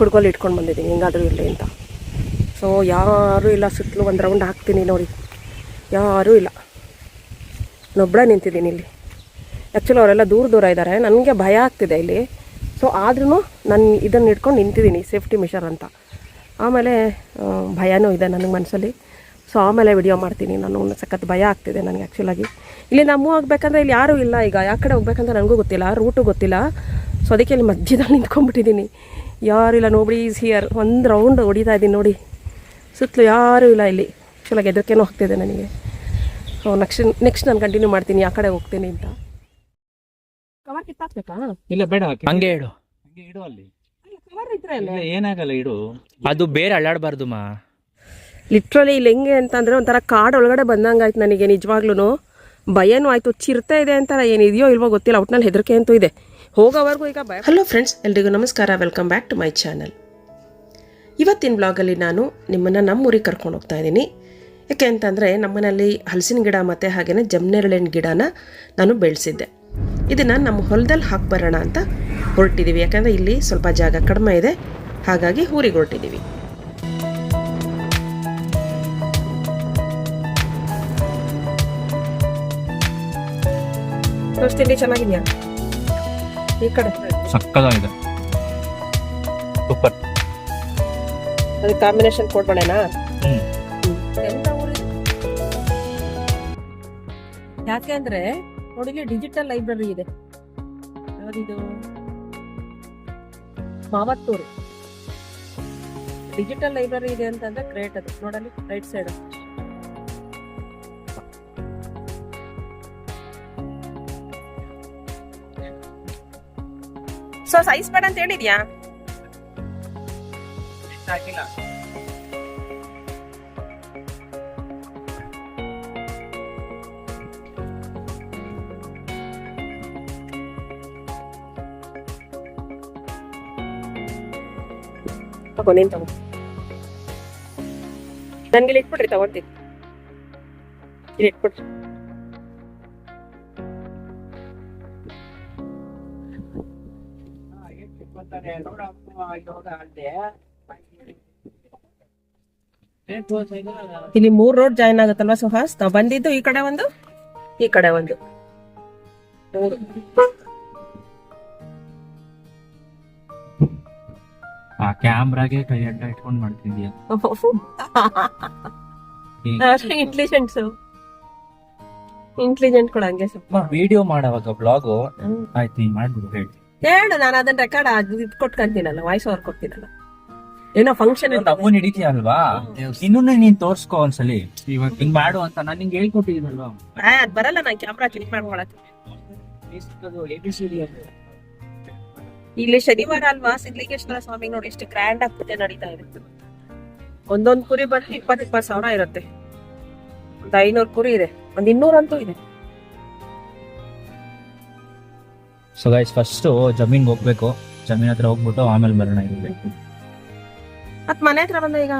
ಕುಡ್ಗೋಲು ಇಟ್ಕೊಂಡು ಬಂದಿದ್ದೀನಿ, ಹೆಂಗಾದರೂ ಇರಲಿ ಅಂತ. ಸೊ ಯಾರೂ ಇಲ್ಲ, ಸುತ್ತಲೂ ಒಂದು ರೌಂಡ್ ಹಾಕ್ತೀನಿ ನೋಡಿ. ಯಾರೂ ಇಲ್ಲ. ನೊಬ್ಬಳ ನಿಂತಿದ್ದೀನಿ ಇಲ್ಲಿ. ಆ್ಯಕ್ಚುಲಿ ಅವರೆಲ್ಲ ದೂರ ದೂರ ಇದ್ದಾರೆ. ನನಗೆ ಭಯ ಆಗ್ತಿದೆ ಇಲ್ಲಿ. ಸೊ ಆದ್ರೂ ನಾನು ಇದನ್ನು ಇಟ್ಕೊಂಡು ನಿಂತಿದ್ದೀನಿ ಸೇಫ್ಟಿ ಮೆಷರ್ ಅಂತ. ಆಮೇಲೆ ಭಯನೂ ಇದೆ ನನಗೆ ಮನಸ್ಸಲ್ಲಿ ಸೊ ಆಮೇಲೆ ವಿಡಿಯೋ ಮಾಡ್ತೀನಿ. ನಾನು ಸಖತ್ ಭಯ ಆಗ್ತಿದೆ ನನಗೆ ಆ್ಯಕ್ಚುಲಾಗಿ ಇಲ್ಲಿ ನಾವು ಹೋಗ್ಬೇಕಂದ್ರೆ ಇಲ್ಲಿ ಯಾರೂ ಇಲ್ಲ ಈಗ. ಯಾವ ಕಡೆ ಹೋಗ್ಬೇಕಂತ ನನಗೂ ಗೊತ್ತಿಲ್ಲ ರೂಟು ಗೊತ್ತಿಲ್ಲ. ಸೊ ಅದಕ್ಕೆ ಇಲ್ಲಿ ಮಧ್ಯದಲ್ಲಿ ನಿಂತ್ಕೊಂಡ್ಬಿಟ್ಟಿದ್ದೀನಿ. ಯಾರಿಲ್ಲ ನೋಬಡಿ ಈಸ್ ಹಿಯರ್ ಒಂದು ರೌಂಡ್ ಹೊಡಿತಾ ಇದ್ದೀನಿ ನೋಡಿ. ಸುತ್ತಲೂ ಯಾರೂ ಇಲ್ಲ ಇಲ್ಲಿ. ಆ್ಯಕ್ಚುಲಾಗಿ ಎದಕ್ಕೇನೋ ಹೋಗ್ತಿದೆ ನನಗೆ. ಓ ನೆಕ್ಸ್ಟ್ ನೆಕ್ಸ್ಟ್ ನಾನು ಕಂಟಿನ್ಯೂ ಮಾಡ್ತೀನಿ ಆ ಕಡೆ ಹೋಗ್ತೀನಿ ಅಂತ. ಕವರ್ ಕಿತ್ತಾಕ್ಬೇಕಾ ಇಲ್ಲ ಬೇಡ. ಹಂಗೆ ಇಡು. ಹಂಗೆ ಇಡು ಅಲ್ಲಿ. ಕವರ್ ಇದ್ರೆ ಇಲ್ಲ ಏನಾಗಲ್ಲ ಇಡು. ಅದು ಬೇರೆ ಅಳ್ಳಾಡಬಾರ್ದು ಮಾ. ಲಿಟ್ರಲಿ ಇಲ್ಲಿ ಹೆಂಗೆ ಅಂತಂದರೆ ಒಂಥರ ಕಾಡು ಒಳಗಡೆ ಬಂದಂಗೆ ಆಯ್ತು ನನಗೆ ನಿಜವಾಗ್ಲೂ ಭಯನೂ ಆಯಿತು ಚಿರತೆ ಇದೆ ಅಂತಾರ ಏನಿದೆಯೋ ಇಲ್ವೋ ಗೊತ್ತಿಲ್ಲ ಒಟ್ನಲ್ಲಿ ಹೆದರಿಕೆ ಅಂತೂ ಇದೆ. ಹೋಗೋವರೆಗೂ ಈಗ ಬಾಯ್ ಹಲೋ ಫ್ರೆಂಡ್ಸ್ ಎಲ್ರಿಗೂ ನಮಸ್ಕಾರ. Welcome back to my channel ಇವತ್ತಿನ ಬ್ಲಾಗಲ್ಲಿ ನಾನು ನಿಮ್ಮನ್ನು ನಮ್ಮೂರಿಗೆ ಕರ್ಕೊಂಡು ಹೋಗ್ತಾ ಇದ್ದೀನಿ. ಯಾಕೆ ಅಂತಂದರೆ ನಮ್ಮನೇಲಿ ಹಲಸಿನ ಗಿಡ ಮತ್ತು ಹಾಗೆಯೇ ಜಮ್ನೆರಳಿನ ಗಿಡನ ನಾನು ಬೆಳೆಸಿದ್ದೆ. ಇದನ್ನು ನಮ್ಮ ಹೊಲದಲ್ಲಿ ಹಾಕಿ ಬರೋಣ ಅಂತ ಹೊರಟಿದ್ದೀವಿ ಯಾಕಂದರೆ ಇಲ್ಲಿ ಸ್ವಲ್ಪ ಜಾಗ ಕಡಿಮೆ ಇದೆ. ಹಾಗಾಗಿ ಊರಿಗೆ ಹೊರಟಿದ್ದೀವಿ ತಿಂಡಿ ಚೆನ್ನಾಗಿದೆಯಾ? ಈ ಕಡೆ. ಸಕ್ಕದಾಗಿದೆ. ಸೂಪರ್. ಅದು ಕಾಂಬಿನೇಷನ್ ಕೊಡ್ಬೇಡನಾ ಯಾಕೆ ಅಂದ್ರೆ ನೋಡಿಲಿ ಡಿಜಿಟಲ್ ಲೈಬ್ರರಿ ಇದೆ. ಯಾವ್ದಿದು? ಮಾವತ್ತೂರು. ಡಿಜಿಟಲ್ ಲೈಬ್ರರಿ ಇದೆ ಅಂತಂದ್ರೆ ಕ್ರಿಯೇಟ್ ಅದು. ನೋಡಲಿ ರೈಟ್ ಸೈಡ್ ಸೊ ಸೈಜ್ ಬೇಡ ಅಂತ ಹೇಳಿದ್ಯಾ ತಗೋ ನೀನ್ ತಗೋ ನನ್ಗೆ ಇಲ್ಲಿ ಇಟ್ಬಿಡ್ರಿ ತಗೊಳ್ತೀನಿ ಇಲ್ಲಿ ಇಟ್ಬಿಡ್ರಿ ಇಲ್ಲಿ ಮೂರ್ ರೋಡ್ ಜಾಯಿನ್ ಆಗುತ್ತಲ್ವಾ ಸುಹಾಸ್? ನಾವ್ ಬಂದಿದ್ದು ಈ ಕಡೆ ಒಂದು? ಈ ಕಡೆ ಒಂದು. ಆ ಕ್ಯಾಮ್ರಾಗೆ ಕೈ ಅಡ್ಡ ಇಟ್ಕೊಂಡು ಮಾಡ್ತಿದ್ಯಾ ಇಂಟೆಲಿಜೆಂಟ್ಸ್ ಇಂಟೆಲಿಜೆಂಟ್ ಕೂಡ ಹಂಗೆ ಸ್ವಲ್ಪ ವಿಡಿಯೋ ಮಾಡುವಾಗ ಬ್ಲಾಗು ಆಯ್ತು ಮಾಡ್ಬಿಡು ಹೇಳಿ. ಹೇಳು ನಾನು ಅದನ್ನ ರೆಕಾರ್ಡ್ ಇದು ಕೊಟ್ಕೊಂತೀನಲ್ಲ ವಾಯ್ಸ್ ಓವರ್ ಕೊಡ್ತೀನಲ್ಲ. ಏನೋ ಫಂಕ್ಷನ್ ತಮ್ಮನ್ ಹಿಡಿತೀಯ ಅಲ್ವಾ? ಇನ್ನೂ ನೀನ್ ತೋರ್ಸ್ಕೋ ಒಂದ್ಸಲಿ. ಇವಾಗ ಹಿಂಗ್ ಮಾಡು ಅಂತ ನಾನು ನಿಂಗೆ ಹೇಳ್ಕೊಟ್ಟಿದ್ದೀನಲ್ವಾ? ಅದ್ ಬರಲ್ಲ ನಾನು ಕ್ಯಾಮ್ರಾ ಕ್ಲಿಕ್ ಮಾಡ್ಕೊಳಕ್ಕೆ. ಇಲ್ಲಿ ಶನಿವಾರ ಅಲ್ವಾ ಸಿದ್ಲಿಂಗೇಶ್ವರ ಸ್ವಾಮಿ ನೋಡಿ ಎಷ್ಟು ಗ್ರ್ಯಾಂಡ್ ಆಗಿ ಪೂಜೆ ನಡೀತಾ ಇರುತ್ತೆ ಒಂದೊಂದ್ ಕುರಿ ಬಂದು ಇಪ್ಪತ್ ಇಪ್ಪತ್ ಸಾವಿರ ಇರುತ್ತೆ. ಒಂದ್ ಐನೂರು ಕುರಿ ಇದೆ ಒಂದ್ ಇನ್ನೂರಂತೂ ಇದೆ. ಸೊ ಗೈಸ್ ಫಸ್ಟ್ ಜಮೀನ್ಗೆ ಹೋಗ್ಬೇಕು. ಜಮೀನ್ ಹತ್ರ ಹೋಗ್ಬಿಟ್ಟು ಆಮೇಲೆ ಮರಣ ಇರ್ಬೇಕು. ಮತ್ ಮನೆ ಹತ್ರ ಬಂದ ಈಗ?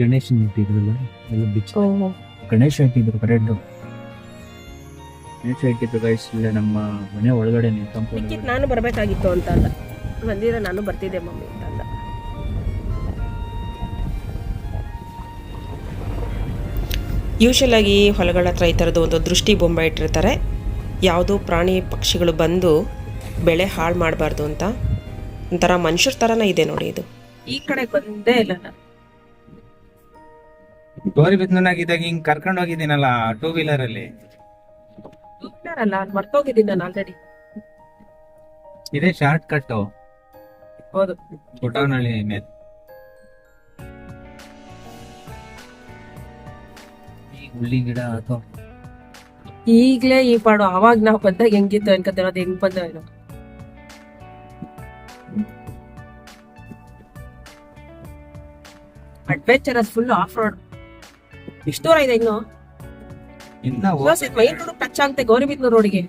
ಗಣೇಶನ್ ಇಟ್ಟಿದ್ರಲ್ಲ ಎಲ್ಲ ಬಿಚ್ಚ. ಗಣೇಶ ಇಟ್ಟಿದ್ರು ಕರೆಂಟು. ಗಣೇಶ ಇಟ್ಟಿದ್ರು ಗೈಸ್ ಇಲ್ಲೇ ನಮ್ಮ ಮನೆ ಒಳಗಡೆ ನಿಂತ್ಕೊಂಡು. ನಾನು ಬರಬೇಕಾಗಿತ್ತು ಅಂತ ಅಂದ. ಬಂದಿರ ನಾನು ಬರ್ತಿದ್ದೆ ಮಮ್ಮಿ ಅಂತ ಅಂದ. ಯೂಶಲ್ ಆಗಿ ಹೊಲಗಳ ಹತ್ರ ಈ ಥರದ್ದು ಒಂದು ದೃಷ್ಟಿ ಬೊಂಬೆ ಇಟ್ಟಿರ್ತಾರೆ. ಯಾವುದೋ ಪ್ರಾಣಿ ಪಕ್ಷಿಗಳು ಬಂದು ಬೆಳೆ ಹಾಳು ಮಾಡಬಾರ್ದು ಅಂತ ಒಂಥರ ಮನುಷ್ಯರ ತರನ ಇದೆ ನೋಡಿ ಇದು. ಈ ಕಡೆ ಬಂದೇ ಇಲ್ಲ ನಾನು. ಗೌರಿಬಿದ್ನೂರಾಗಿದ್ದಾಗ ಹಿಂಗ್ ಕರ್ಕೊಂಡು ಹೋಗಿದ್ದೀನಲ್ಲ ಟೂ ವೀಲರ್ ಅಲ್ಲಿ? ಅಲ್ಲ ಮರ್ತೋಗಿದ್ದೀನಿ ನಾನು ಆಲ್ರೆಡಿ ಇದೇ ಶಾರ್ಟ್ ಕಟ್ ಹೌದು. ಮೇಲೆ. ಈ ಹುಳ್ಳಿ ಗಿಡ ಅಥವಾ ಈಗ್ಲೇ ಈ ಪಾಡು ಅವಾಗ ನಾವು ಬಂದಾಗ ಹೆಂಗಿತ್ತು ಅನ್ಕೋತೀರ? ಅದು ಹೆಂಗ್ ಬಂದ ಏನೋ. ಅಡ್ವೆಂಚರಸ್ ಫುಲ್ ಆಫ್ ರೋಡ್ ಎಷ್ಟು ದೂರ ಇದೆ ಇನ್ನು. ಮೈನ್ ರೋಡ್ ಟಚ್ ಆಗುತ್ತೆ ಗೌರಿಬಿದ್ನೂರು ರೋಡ್ಗೆ.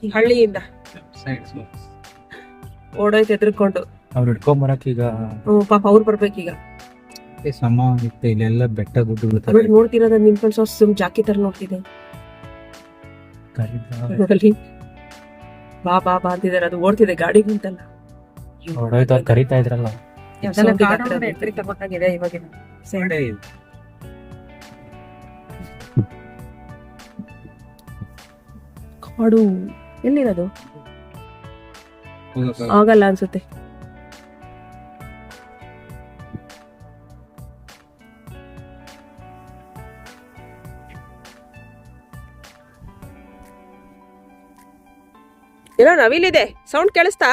ಈ ಹಳ್ಳಿಯಿಂದ. ಓಡೋಯ್ತು ಎದ್ರುಕೊಂಡು ಅವ್ರು ಹಿಡ್ಕೊಂಡ್ ಬರಕ್ ಈಗ ಹ್ಮ್ ಪಾಪ ಅವ್ರು ಬರ್ಬೇಕೀಗ. ಸಮ ಇತ್ತು ಇಲ್ಲೆಲ್ಲ ಬೆಟ್ಟ ಗುಡ್ಡ ತರ ನೋಡಿ ನೋಡ್ತಿರೋದ ನಿಂತ್ಕೊಂಡು ಸುಮ್ ಜಾಕಿ ತರ ನೋಡ್ತಿದ್ದೆ. ಬಾ ಬಾ ಬಾ ಅಂತಿದಾರೆ. ಅದು ಓಡ್ತಿದೆ ಗಾಡಿ ನಿಂತಲ್ಲ ಹೊಡೋಯ್ತು ಅವ್ರು ಕರಿತಾ ಇದ್ರಲ್ಲ. ತಗೊಂಡಾಗಿದೆ ಇವಾಗಿನ. ಕಾಡು. ಎಲ್ಲಿರೋದು? ಆಗಲ್ಲ ಅನ್ಸುತ್ತೆ. ನವಿಲಿದೆ ಸೌಂಡ್ ಕೇಳಿಸ್ತಾ?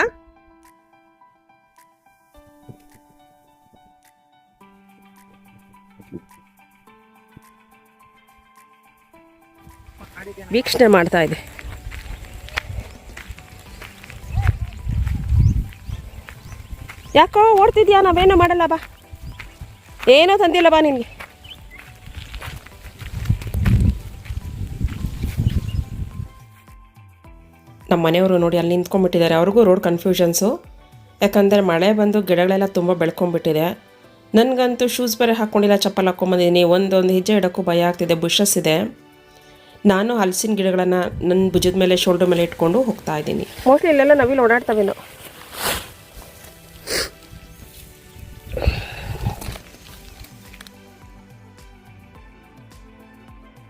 ವೀಕ್ಷಣೆ ಮಾಡ್ತಾ ಇದೆ. ಯಾಕೋ ಓಡ್ತಿದ್ಯಾ? ನಾವೇನೋ ಮಾಡಲ್ಲ ಬಾ. ಏನೋ ತಂದಿಲ್ಲ ಬಾ ನಿನಗೆ. ಮನೆಯವರು ನೋಡಿ ಅಲ್ಲಿ ನಿಂತ್ಕೊಂಡ್ಬಿಟ್ಟಿದ್ದಾರೆ. ಅವ್ರಿಗೂ ರೋಡ್ ಕನ್ಫ್ಯೂಷನ್ಸು ಯಾಕಂದರೆ ಮಳೆ ಬಂದು ಗಿಡಗಳೆಲ್ಲ ತುಂಬ ಬೆಳ್ಕೊಂಡ್ಬಿಟ್ಟಿದೆ. ನನಗಂತೂ ಶೂಸ್ ಬೇರೆ ಹಾಕ್ಕೊಂಡಿಲ್ಲ ಚಪ್ಪಲ್ ಹಾಕ್ಕೊಂಬಂದಿದ್ದೀನಿ ಒಂದೊಂದು ಹೆಜ್ಜೆ ಇಡೋಕ್ಕೂ ಭಯ ಆಗ್ತಿದೆ ಬುಷಸ್ ಇದೆ. ನಾನು ಹಲಸಿನ ಗಿಡಗಳನ್ನು ನನ್ನ ಭುಜದ ಮೇಲೆ ಶೋಲ್ಡರ್ ಮೇಲೆ ಇಟ್ಕೊಂಡು ಹೋಗ್ತಾ ಇದ್ದೀನಿ. ಮೋಸ್ಟ್ಲಿ ಇಲ್ಲೆಲ್ಲ ನವಿಲು ಓಡಾಡ್ತವೇನೋ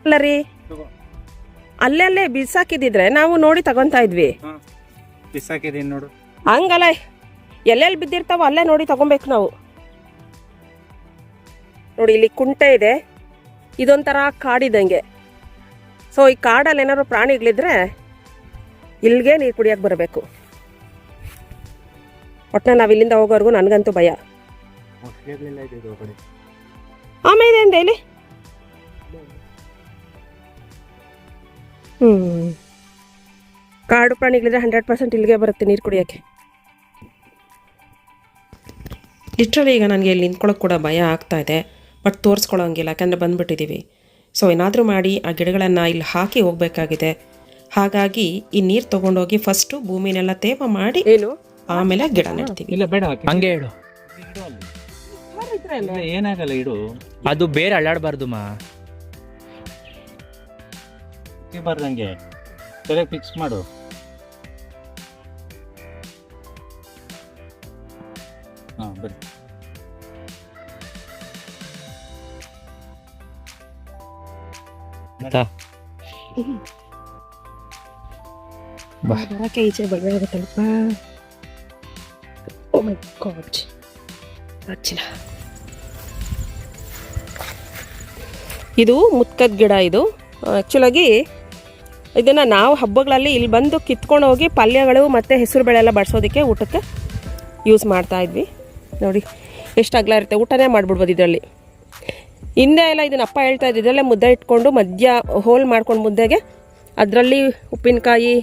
ಅಲ್ಲ ರೀ. ಅಲ್ಲೇ ಅಲ್ಲೇ ಬಿಸಾಕಿದ್ದಿದ್ರೆ ನಾವು ನೋಡಿ ತಗೊಂತಾ ಇದ್ವಿ. ಬಿಸಾಕಿದೀನಿ ನೋಡು. ಹಂಗಲ್ಲ. ಎಲ್ಲೆಲ್ಲಿ ಬಿದ್ದಿರ್ತಾವ ಅಲ್ಲೇ ನೋಡಿ ತಗೊಬೇಕು ನಾವು. ನೋಡಿ ಇಲ್ಲಿ ಕುಂಟೆ ಇದೆ. ಇದೊಂಥರ ಕಾಡಿದಂಗೆ ಸೊ ಈ ಕಾಡಲ್ಲಿ ಏನಾದ್ರು ಪ್ರಾಣಿಗಳಿದ್ರೆ ಇಲ್ಲಿಗೆ ನೀರು ಕುಡಿಯೋಕೆ ಬರಬೇಕು. ಒಟ್ಟ ನಾವು ಇಲ್ಲಿಂದ ಹೋಗೋವರೆಗೂ ನನಗಂತೂ ಭಯ. ಆಮೇಲೆ ಇಲ್ಲಿ ಹ್ಞೂ ಕಾಡು ಪ್ರಾಣಿಗಳಿದ್ರೆ ಹಂಡ್ರೆಡ್ ಪರ್ಸೆಂಟ್ ಇಲ್ಲಿಗೆ ಬರುತ್ತೆ ನೀರು ಕುಡಿಯೋಕ್ಕೆ. ಇಷ್ಟರಲ್ಲಿ ಈಗ ನನಗೆ ಇಲ್ಲಿ ನಿಂತ್ಕೊಳ್ಳೋಕೆ ಕೂಡ ಭಯ ಆಗ್ತಾ ಇದೆ ಬಟ್ ತೋರಿಸ್ಕೊಳ್ಳೋಂಗಿಲ್ಲ ಯಾಕಂದರೆ ಬಂದುಬಿಟ್ಟಿದ್ದೀವಿ ಸೊ ಏನಾದರೂ ಮಾಡಿ ಆ ಗಿಡಗಳನ್ನು ಇಲ್ಲಿ ಹಾಕಿ ಹೋಗಬೇಕಾಗಿದೆ. ಹಾಗಾಗಿ ಈ ನೀರು ತೊಗೊಂಡೋಗಿ ಫಸ್ಟು ಭೂಮಿನೆಲ್ಲ ತೇವ ಮಾಡಿ ಏನು? ಆಮೇಲೆ ಗಿಡ ನೆಡ್ತೀವಿ. ಇಲ್ಲ ಬೇಡ. ಹಂಗೆ. ಹೇಳು. ಇಡು ಅಲ್ಲಿ. ಇಲ್ಲ, ಏನಾಗಲ್ಲ ಇಡು. ಅದು ಬೇರೆ ಅಳ್ಳಾಡಬಾರ್ದು ಮಾ. ಬರ್ದಂಗೆ ತಲೆ ಫಿಕ್ಸ್ ಮಾಡು. ಹಾ ಬನ್ನಿ. ಬರೋಕ್ಕೆ ಈಚೆ ಬರಬೇಕಾಗುತ್ತಲ್ಲಪ್ಪ ಓ ಮೈ ಗಾಡ್ ಹಚ್ಚಿಲ್ಲ ಇದು ಮುತ್ಕದ ಗಿಡ ಇದು. ಆ್ಯಕ್ಚುಲಾಗಿ ಇದನ್ನು ನಾವು ಹಬ್ಬಗಳಲ್ಲಿ ಇಲ್ಲಿ ಬಂದು ಕಿತ್ಕೊಂಡು ಹೋಗಿ ಪಲ್ಯಗಳು ಮತ್ತು ಹೆಸರು ಬೇಳೆ ಎಲ್ಲ ಬಡಿಸೋದಕ್ಕೆ ಊಟಕ್ಕೆ ಯೂಸ್ ಮಾಡ್ತಾ ಇದ್ವಿ. ನೋಡಿ, ಎಷ್ಟು ಅಗಲ ಇರುತ್ತೆ. ಊಟನೇ ಮಾಡಿಬಿಡ್ಬೋದು ಇದರಲ್ಲಿ. ಹಿಂದೆ ಎಲ್ಲ ಇದನ್ನ ಅಪ್ಪ ಹೇಳ್ತಾ ಇದ್ದು ಇದರಲ್ಲೇ ಮುದ್ದೆ ಇಟ್ಕೊಂಡು ಮಧ್ಯ ಹೋಲ್ ಮಾಡ್ಕೊಂಡು ಮುದ್ದೆಗೆ ಅದರಲ್ಲಿ ಉಪ್ಪಿನಕಾಯಿ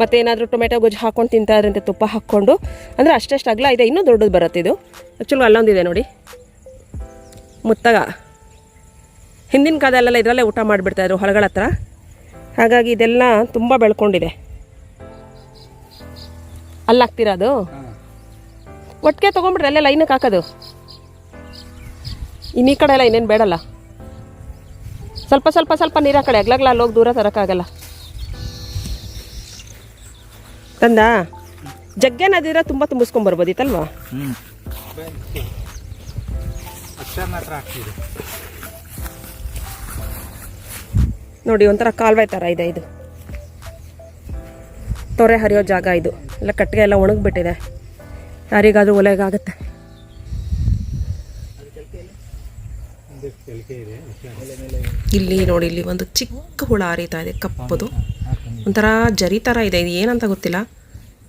ಮತ್ತು ಏನಾದರೂ ಟೊಮೆಟೊ ಗೊಜ್ಜು ಹಾಕ್ಕೊಂಡು ತಿಂತಾ ಇದ್ರಂತೆ, ತುಪ್ಪ ಹಾಕ್ಕೊಂಡು. ಅಂದರೆ ಅಷ್ಟೆಷ್ಟು ಅಗಲ ಇದೆ, ಇನ್ನೂ ದೊಡ್ಡದು ಬರುತ್ತೆ ಇದು. ಆ್ಯಕ್ಚುಲಿ ಅಲ್ಲೊಂದಿದೆ ನೋಡಿ. ಮುತ್ತಗ. ಹಿಂದಿನ ಕಾಲದಲ್ಲೆಲ್ಲ ಇದರಲ್ಲೇ ಊಟ ಮಾಡಿಬಿಡ್ತಾಯಿದ್ರು ಹೊಲಗಳ ಹತ್ರ. ಹಾಗಾಗಿ ಇದೆಲ್ಲ ತುಂಬ ಬೆಳ್ಕೊಂಡಿದೆ. ಅಲ್ಲಿ ಹಾಕ್ತೀರಾ ಅದು? ಒಟ್ಟಿಗೆ ತೊಗೊಂಡ್ಬಿಟ್ರೆ ಅಲ್ಲೇ ಲೈನಕ್ಕೆ ಹಾಕೋದು. ಇನ್ನು ಈ ಕಡೆ ಎಲ್ಲ ಇನ್ನೇನು ಬೇಡಲ್ಲ. ಸ್ವಲ್ಪ ಸ್ವಲ್ಪ ಸ್ವಲ್ಪ ನೀರು ಆ ಕಡೆ ಅಗ್ಲಗ್ಲ ಅಲ್ಲಿ ಹೋಗಿ ದೂರ ತರೋಕ್ಕಾಗಲ್ಲ. ತಂದ, ಜಗ್ಗೆ ನದಿರ ತುಂಬ ತುಂಬಿಸ್ಕೊಂಬರ್ಬೋದಿತ್ತಲ್ವಾ ಅಕ್ಷರ ನೋಡಿ, ಒಂಥರ ಕಾಲುವೆ ಥರ ಇದೆ ಇದು. ತೊರೆ ಹರಿಯೋ ಜಾಗ ಇದು. ಎಲ್ಲ ಕಟ್ಟಿಗೆ ಎಲ್ಲ ಒಣಗಿಬಿಟ್ಟಿದೆ. ಯಾರಿಗಾದರೂ ಒಲೆಗಾಗುತ್ತೆ ಇಲ್ಲಿ ನೋಡಿ, ಇಲ್ಲಿ ಒಂದು ಚಿಕ್ಕ ಹುಳ ಹರಿತಾ ಇದೆ, ಕಪ್ಪದು. ಒಂಥರ ಜರಿ ಥರ ಇದೆ. ಇದು ಏನಂತ ಗೊತ್ತಿಲ್ಲ.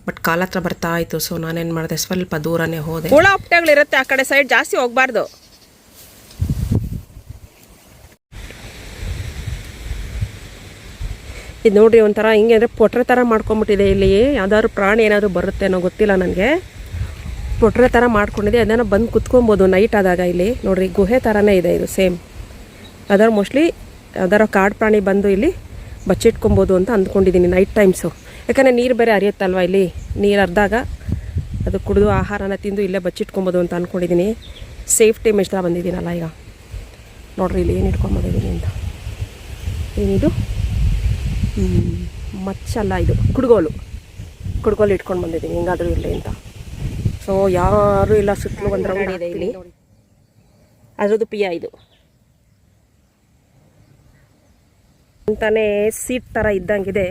ಬಟ್ ಕಾಲ ಹತ್ರ ಬರ್ತಾ ಇತ್ತು. ಸೊ ನಾನೇನು ಮಾಡಿದೆ, ಸ್ವಲ್ಪ ದೂರನೇ ಹೋದೆ. ಹುಳ ಅಪ್ಟೆಗಳಿರುತ್ತೆ ಆ ಕಡೆ ಸೈಡ್ ಜಾಸ್ತಿ ಹೋಗ್ಬಾರ್ದು. ಇದು ನೋಡ್ರಿ ಒಂಥರ ಹಿಂಗೆ ಅಂದರೆ ಪೊಟ್ರೆ ಥರ ಮಾಡ್ಕೊಂಬಿಟ್ಟಿದೆ ಇಲ್ಲಿ. ಯಾವ್ದಾದ್ರು ಪ್ರಾಣಿ ಏನಾದರೂ ಬರುತ್ತೆ ಅನ್ನೋ ಗೊತ್ತಿಲ್ಲ ನನಗೆ. ಪೊಟ್ರೆ ಥರ ಮಾಡ್ಕೊಂಡಿದೆ. ಅದನ್ನು ಬಂದು ಕುತ್ಕೊಬೋದು ನೈಟ್ ಆದಾಗ ಇಲ್ಲಿ. ನೋಡ್ರಿ ಗುಹೆ ಥರನೇ ಇದೆ ಇದು ಸೇಮ್ ಅದರ ಮೋಸ್ಟ್ಲಿ ಯಾವ್ದಾರ ಕಾಡು ಪ್ರಾಣಿ ಬಂದು ಇಲ್ಲಿ ಬಚ್ಚಿಟ್ಕೊಬೋದು ಅಂತ ಅಂದ್ಕೊಂಡಿದ್ದೀನಿ ನೈಟ್ ಟೈಮ್ಸು ಯಾಕಂದರೆ ನೀರು ಬೇರೆ ಹರಿಯುತ್ತಲ್ವ ಇಲ್ಲಿ? ನೀರು ಹರಿದಾಗ ಅದು ಕುಡಿದು ಆಹಾರನ ತಿಂದು ಇಲ್ಲೇ ಬಚ್ಚಿಟ್ಕೊಬೋದು ಅಂತ ಅಂದ್ಕೊಂಡಿದ್ದೀನಿ ಸೇಫ್ಟಿ ಮೆಷ್ರ ಬಂದಿದ್ದೀನಲ್ಲ ಈಗ. ನೋಡ್ರಿ ಇಲ್ಲಿ ಏನು ಇಟ್ಕೊಂಬೋದಿದ್ದೀನಿ ಅಂತ. ಏನಿದು? ಮಚ್ಚಲ್ಲ ಇದು ಕುಡ್ಗೋಲು. ಕುಡ್ಗೋಲು ಇಟ್ಕೊಂಡು ಬಂದಿದ್ದೀನಿ ಹೆಂಗಾದರೂ ಇರಲಿ ಅಂತ. ಸೊ ಯಾರೂ ಇಲ್ಲ ಸುತ್ತಲೂ ಒಂದು ರೌಂಡ್ ಇದೆ ಇಲ್ಲಿ ಅದರದ್ದು ಪಿಯ ಇದು. ಅಂತಾನೆ ಸೀಟ್ ಥರ ಇದ್ದಂಗಿದೆ.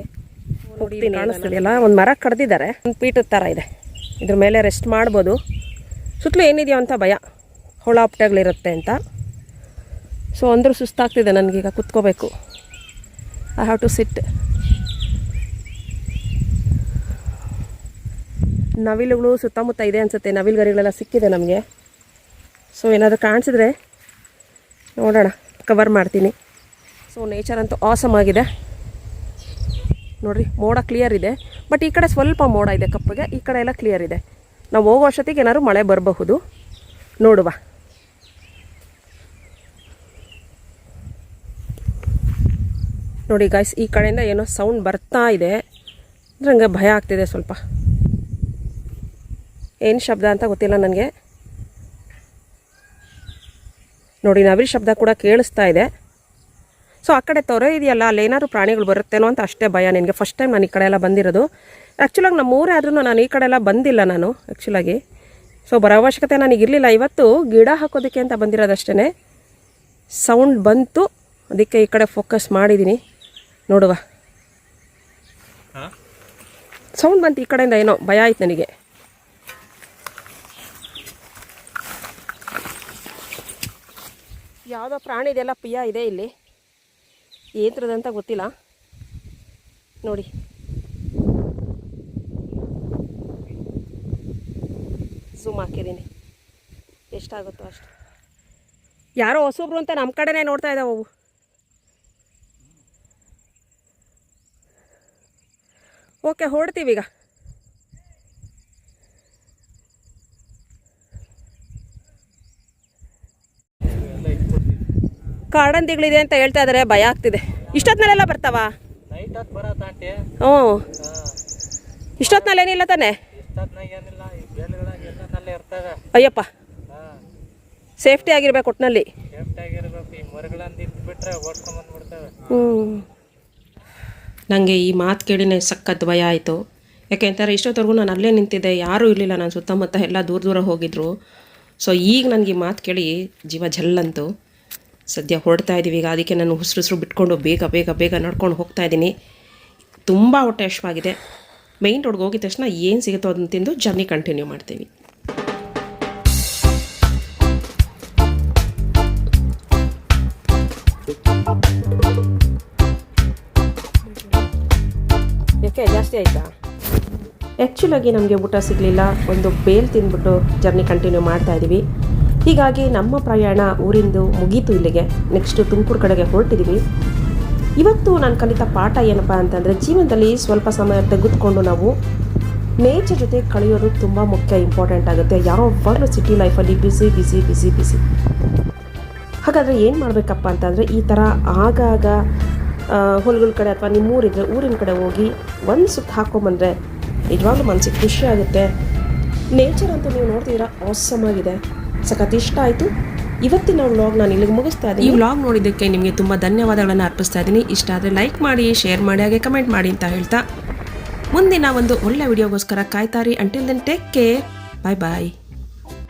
ಹೋಗ್ತೀನಿ ಕಾಣಿಸ್ತಿದೆಯಲ್ಲ ಒಂದು ಮರ ಕಡ್ದಿದ್ದಾರೆ. ಒಂದು ಪೀಠದ ಥರ ಇದೆ. ಇದ್ರ ಮೇಲೆ ರೆಸ್ಟ್ ಮಾಡ್ಬೋದು. ಸುತ್ತಲೂ ಏನಿದೆಯೋ ಅಂತ ಭಯ. ಹುಳ ಅಪ್ಟೆಗಳಿರುತ್ತೆ ಅಂತ. ಸೊ ಅಂದರೂ ಸುಸ್ತಾಗ್ತಿದೆ ನನಗೀಗ ಕುತ್ಕೋಬೇಕು. ಐ have ಟು ಸಿಟ್ ನವಿಲುಗಳು ಸುತ್ತಮುತ್ತ ಇದೆ ಅನಿಸುತ್ತೆ. ನವಿಲು ಗರಿಗಳೆಲ್ಲ ಸಿಕ್ಕಿದೆ ನಮಗೆ. ಸೊ ಏನಾದರೂ ಕಾಣಿಸಿದ್ರೆ ನೋಡೋಣ. ಕವರ್ ಮಾಡ್ತೀನಿ. ಸೊ ನೇಚರ್ ಅಂತೂ ಆಸಮ್ ಆಗಿದೆ. ನೋಡಿರಿ, ಮೋಡ ಕ್ಲಿಯರ್ ಇದೆ. ಬಟ್ ಈ ಕಡೆ ಸ್ವಲ್ಪ ಮೋಡ ಇದೆ ಕಪ್ಪಗೆ. ಈ ಕಡೆ ಎಲ್ಲ ಕ್ಲಿಯರ್ ಇದೆ. ನಾವು ಹೋಗೋ ಅಷ್ಟೊತ್ತಿಗೆ ಏನಾದ್ರು ಮಳೆ ಬರಬಹುದು. ನೋಡುವ. ನೋಡಿ ಗಾಯ್ಸ್ ಈ ಕಡೆಯಿಂದ ಏನೋ ಸೌಂಡ್ ಬರ್ತಾ ಇದೆ. ಅಂದ್ರೆ ನನಗೆ ಭಯ ಆಗ್ತಿದೆ ಸ್ವಲ್ಪ. ಏನು ಶಬ್ದ ಅಂತ ಗೊತ್ತಿಲ್ಲ ನನಗೆ. ನೋಡಿ, ನವಿಲ್ ಶಬ್ದ ಕೂಡ ಕೇಳಿಸ್ತಾ ಇದೆ. ಸೊ ಆ ಕಡೆ ತೊರೆ ಇದೆಯಲ್ಲ, ಅಲ್ಲಿ ಏನಾದ್ರು ಪ್ರಾಣಿಗಳು ಬರುತ್ತೇನೋ ಅಂತ ಅಷ್ಟೇ ಭಯ ನಿನಗೆ. ಫಸ್ಟ್ ಟೈಮ್ ನಾನು ಈ ಕಡೆ ಎಲ್ಲ ಬಂದಿರೋದು. ಆ್ಯಕ್ಚುಲಾಗಿ ನಮ್ಮ ಊರೇ ಆದ್ರೂ ನಾನು ಈ ಕಡೆ ಎಲ್ಲ ಬಂದಿಲ್ಲ ನಾನು ಆ್ಯಕ್ಚುಲಾಗಿ ಸೊ ಬರೋ ಅವಶ್ಯಕತೆ ನನಗೆ ಇರಲಿಲ್ಲ. ಇವತ್ತು ಗಿಡ ಹಾಕೋದಕ್ಕೆ ಅಂತ ಬಂದಿರೋದಷ್ಟೇ ಸೌಂಡ್ ಬಂತು. ಅದಕ್ಕೆ ಈ ಕಡೆ ಫೋಕಸ್ ಮಾಡಿದ್ದೀನಿ. ನೋಡುವ. ಸೌಂಡ್ ಬಂತು ಈ ಕಡೆಯಿಂದ ಏನೋ ಭಯ ಆಯ್ತು ನನಗೆ. ಯಾವುದೋ ಪ್ರಾಣಿ ಇದೆಲ್ಲ ಪಿಯ ಇದೆ ಇಲ್ಲಿ. ಏತ್ರದಂತ ಗೊತ್ತಿಲ್ಲ. ನೋಡಿ. ಝೂಮ್ ಹಾಕಿದ್ದೀನಿ. ಎಷ್ಟಾಗುತ್ತೋ ಅಷ್ಟು. ಯಾರೋ ಹೊಸಬ್ರು ಅಂತ ನಮ್ಮ ಕಡೆನೇ ನೋಡ್ತಾ ಇದ್ದಾವೆ ಅವು. ಓಕೆ ಹೊಡ್ತೀವಿ ಈಗ. ಕಾಡಂದಿಗಳಿದೆ ಅಂತ ಹೇಳ್ತಾ ಇದ್ದಾರೆ ಭಯ ಆಗ್ತಿದೆ. ಇಷ್ಟೊತ್ತಿನಲ್ಲೆಲ್ಲ ಬರ್ತಾವ? ಹ್ಞೂ. ಇಷ್ಟೊತ್ನಲ್ಲಿ ಏನಿಲ್ಲ ತಾನೆ ಅಯ್ಯಪ್ಪ. ಸೇಫ್ಟಿ ಆಗಿರ್ಬೇಕು ಒಟ್ಟಿನಲ್ಲಿ ಹ್ಞೂ. ನನಗೆ ಈ ಮಾತು ಕೇಳಿನೇ ಸಖತ್ ಭಯ ಆಯಿತು. ಯಾಕೆಂತಾರೆ ಇಷ್ಟೊತ್ತವರೆಗೂ ನಾನು ಅಲ್ಲೇ ನಿಂತಿದ್ದೆ, ಯಾರೂ ಇರಲಿಲ್ಲ ನಾನು ಸುತ್ತಮುತ್ತ ಎಲ್ಲ ದೂರ ದೂರ ಹೋಗಿದ್ರು. ಸೊ ಈಗ ನನಗೆ ಈ ಮಾತು ಕೇಳಿ ಜೀವ ಜಲ್ಲಂತು ಸದ್ಯ ಹೊರಡ್ತಾ ಇದ್ದೀವಿ ಈಗ ಅದಕ್ಕೆ ನಾನು ಉಸಿರು ಬಿಟ್ಕೊಂಡು ಬೇಗ ಬೇಗ ಬೇಗ ನಡ್ಕೊಂಡು ಹೋಗ್ತಾ ಇದ್ದೀನಿ ತುಂಬ ಹೊಟ್ಟೆ ಹಶ್ವಾಗಿದೆ ಮೈನ್ ರೋಡ್ಗೆ ಹೋಗಿದ ತಕ್ಷಣ ಏನು ಸಿಗುತ್ತೋ ಅದನ್ನು ತಿಂದು ಜರ್ನಿ ಕಂಟಿನ್ಯೂ ಮಾಡ್ತೀನಿ ಯಾಕೆ ಜಾಸ್ತಿ ಆಯಿತಾ? ಆ್ಯಕ್ಚುಲಾಗಿ ನಮಗೆ ಊಟ ಸಿಗಲಿಲ್ಲ. ಒಂದು ಬೇಲ್ ತಿಂದ್ಬಿಟ್ಟು ಜರ್ನಿ ಕಂಟಿನ್ಯೂ ಮಾಡ್ತಾ ಇದ್ದೀವಿ ಹೀಗಾಗಿ ನಮ್ಮ ಪ್ರಯಾಣ ಊರಿಂದು ಮುಗೀತು ಇಲ್ಲಿಗೆ. ನೆಕ್ಸ್ಟು ತುಮಕೂರು ಕಡೆಗೆ ಹೊರಟಿದ್ದೀವಿ ಇವತ್ತು ನಾನು ಕಲಿತ ಪಾಠ ಏನಪ್ಪ ಅಂತಂದರೆ, ಜೀವನದಲ್ಲಿ ಸ್ವಲ್ಪ ಸಮಯ ತೆಗೆದುಕೊಂಡು ನಾವು ನೇಚರ್ ಜೊತೆ ಕಳೆಯೋದು ತುಂಬ ಮುಖ್ಯ ಇಂಪಾರ್ಟೆಂಟ್ ಆಗುತ್ತೆ. ಯಾವಾಗಲೂ ಸಿಟಿ ಲೈಫಲ್ಲಿ ಬಿಸಿ ಬಿಸಿ ಬಿಸಿ ಬಿಸಿ ಹಾಗಾದರೆ ಏನು ಮಾಡಬೇಕಪ್ಪ ಅಂತಂದರೆ, ಈ ಥರ ಆಗಾಗ ಹೊಲಗಳ ಕಡೆ ಅಥವಾ ನಿಮ್ಮ ಊರಿದ್ರೆ, ಊರಿನ ಕಡೆ ಹೋಗಿ ಒಂದು ಸುತ್ತ ಹಾಕೊಂಬಂದರೆ ನಿಜವಾಗ್ಲೂ ಮನಸ್ಸಿಗೆ ಖುಷಿ ಆಗುತ್ತೆ. ನೇಚರ್ ಅಂತ ನೀವು ನೋಡ್ತಿದ್ದೀರಾ ಆಸಮ್ ಆಗಿದೆ. ಸಖತ್ ಇಷ್ಟ ಆಯಿತು. ಇವತ್ತಿನ ವ್ಲಾಗ್ ನಾನು ಇಲ್ಲಿಗೆ ಮುಗಿಸ್ತಾ ಇದ್ದೀನಿ. ಈ ವ್ಲಾಗ್ ನೋಡಿದ್ದಕ್ಕೆ ನಿಮಗೆ ತುಂಬ ಧನ್ಯವಾದಗಳನ್ನು ಅರ್ಪಿಸ್ತಾ ಇದ್ದೀನಿ. ಇಷ್ಟ ಆದರೆ ಲೈಕ್ ಮಾಡಿ ಶೇರ್ ಮಾಡಿ, ಹಾಗೆ ಕಮೆಂಟ್ ಮಾಡಿ ಅಂತ ಹೇಳ್ತಾ ಮುಂದಿನ ಒಂದು ಒಳ್ಳೆ ವಿಡಿಯೋಗೋಸ್ಕರ ಕಾಯ್ತಾರಿ until then take care bye bye